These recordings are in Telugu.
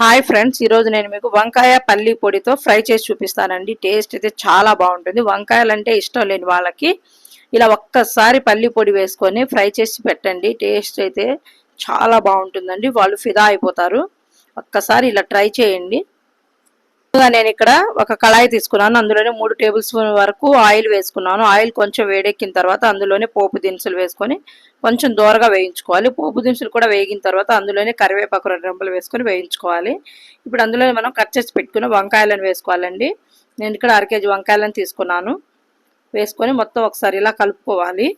హాయ్ ఫ్రెండ్స్ ఈరోజు నేను మీకు వంకాయ పల్లి పొడితో ఫ్రై చేసి చూపిస్తానండి. టేస్ట్ అయితే చాలా బాగుంటుంది. వంకాయలు అంటే ఇష్టం లేని వాళ్ళకి ఇలా ఒక్కసారి పల్లి పొడి వేసుకొని ఫ్రై చేసి పెట్టండి. టేస్ట్ అయితే చాలా బాగుంటుందండి. వాళ్ళు ఫిదా అయిపోతారు. ఒక్కసారి ఇలా ట్రై చేయండి. ముందుగా నేను ఇక్కడ ఒక కళాయి తీసుకున్నాను. అందులోనే మూడు టేబుల్ స్పూన్ వరకు ఆయిల్ వేసుకున్నాను. ఆయిల్ కొంచెం వేడెక్కిన తర్వాత అందులోనే పోపు దినుసులు వేసుకొని కొంచెం దూరగా వేయించుకోవాలి. పోపు దినుసులు కూడా వేగిన తర్వాత అందులోనే కరివేపాకు రెండు రెంపలు వేసుకొని వేయించుకోవాలి. ఇప్పుడు అందులో మనం కట్ చేసి పెట్టుకున్న వంకాయలను వేసుకోవాలండి. నేను ఇక్కడ అర కేజీ వంకాయలను తీసుకున్నాను. వేసుకొని మొత్తం ఒకసారి ఇలా కలుపుకోవాలి.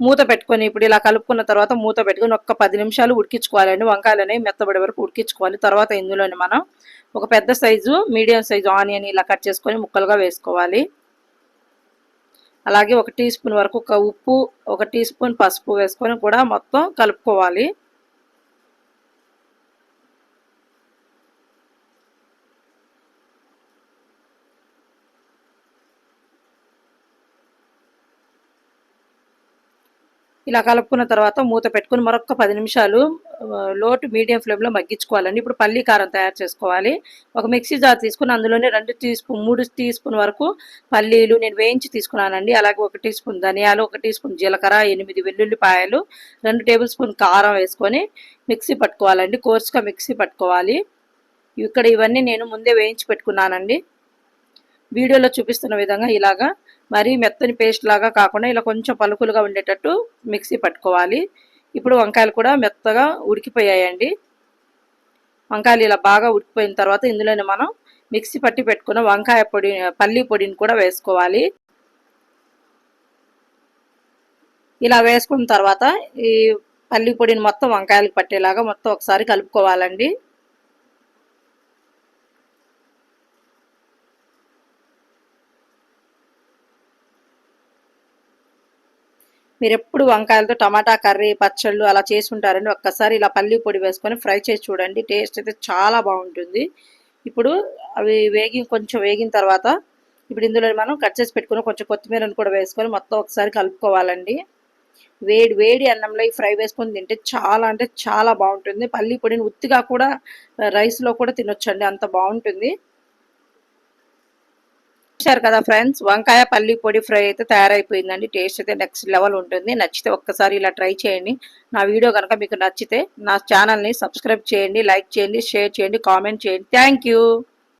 మూత పెట్టుకొని ఇప్పుడు ఇలా కలుపుకున్న తర్వాత మూత పెట్టుకొని ఒక్క పది నిమిషాలు ఉడికించుకోవాలండి. వంకాలని మెత్తబడి వరకు ఉడికించుకోవాలి. తర్వాత ఇందులోని మనం ఒక పెద్ద సైజు మీడియం సైజు ఆనియన్ ఇలా కట్ చేసుకొని ముక్కలుగా వేసుకోవాలి. అలాగే ఒక టీ స్పూన్ వరకు ఒక ఉప్పు ఒక టీ స్పూన్ పసుపు వేసుకొని కూడా మొత్తం కలుపుకోవాలి. ఇలా కలుపుకున్న తర్వాత మూత పెట్టుకుని మరొక పది నిమిషాలు లోటు మీడియం ఫ్లేమ్లో మగ్గించుకోవాలండి. ఇప్పుడు పల్లీ కారం తయారు చేసుకోవాలి. ఒక మిక్సీ జార్ తీసుకుని అందులోనే రెండు టీ స్పూన్ మూడు టీ స్పూన్ వరకు పల్లీలు నేను వేయించి తీసుకున్నానండి. అలాగే ఒక టీ స్పూన్ ధనియాలు ఒక టీ స్పూన్ జీలకర్ర ఎనిమిది వెల్లుల్లిపాయలు రెండు టేబుల్ స్పూన్ కారం వేసుకొని మిక్సీ పట్టుకోవాలండి. కోర్సుగా మిక్సీ పట్టుకోవాలి. ఇక్కడ ఇవన్నీ నేను ముందే వేయించి పెట్టుకున్నానండి. వీడియోలో చూపిస్తున్న విధంగా ఇలాగా మరీ మెత్తని పేస్ట్ లాగా కాకుండా ఇలా కొంచెం పలుకులుగా ఉండేటట్టు మిక్సీ పట్టుకోవాలి. ఇప్పుడు వంకాయలు కూడా మెత్తగా ఉడికిపోయాయండి. వంకాయలు ఇలా బాగా ఉడికిపోయిన తర్వాత ఇందులోనే మనం మిక్సీ పట్టి పెట్టుకున్న వంకాయ పొడి పల్లి పొడిని కూడా వేసుకోవాలి. ఇలా వేసుకున్న తర్వాత ఈ పల్లి పొడిని మొత్తం వంకాయలకు పట్టేలాగా మొత్తం ఒకసారి కలుపుకోవాలండి. మీరు ఎప్పుడు వంకాయలతో టమాటా కర్రీ పచ్చళ్ళు అలా చేసుకుంటారండి ఒక్కసారి ఇలా పల్లి పొడి వేసుకొని ఫ్రై చేసి చూడండి. టేస్ట్ అయితే చాలా బాగుంటుంది. ఇప్పుడు అవి వేగి కొంచెం వేగిన తర్వాత ఇప్పుడు ఇందులో మనం కట్ చేసి పెట్టుకుని కొంచెం కొత్తిమీరను కూడా వేసుకొని మొత్తం ఒకసారి కలుపుకోవాలండి. వేడి వేడి అన్నంలో ఈ ఫ్రై వేసుకొని తింటే చాలా అంటే చాలా బాగుంటుంది. పల్లి పొడిని ఉత్తిగా కూడా రైస్లో కూడా తినొచ్చండి. అంత బాగుంటుంది. చూశారు కదా ఫ్రెండ్స్ వంకాయ పల్లి పొడి ఫ్రై అయితే తయారైపోయిందండి. టేస్ట్ అయితే నెక్స్ట్ లెవెల్ ఉంటుంది. నచ్చితే ఒక్కసారి ఇలా ట్రై చేయండి. నా వీడియో కనుక మీకు నచ్చితే నా ఛానల్ని సబ్స్క్రైబ్ చేయండి లైక్ చేయండి షేర్ చేయండి కామెంట్ చేయండి. థ్యాంక్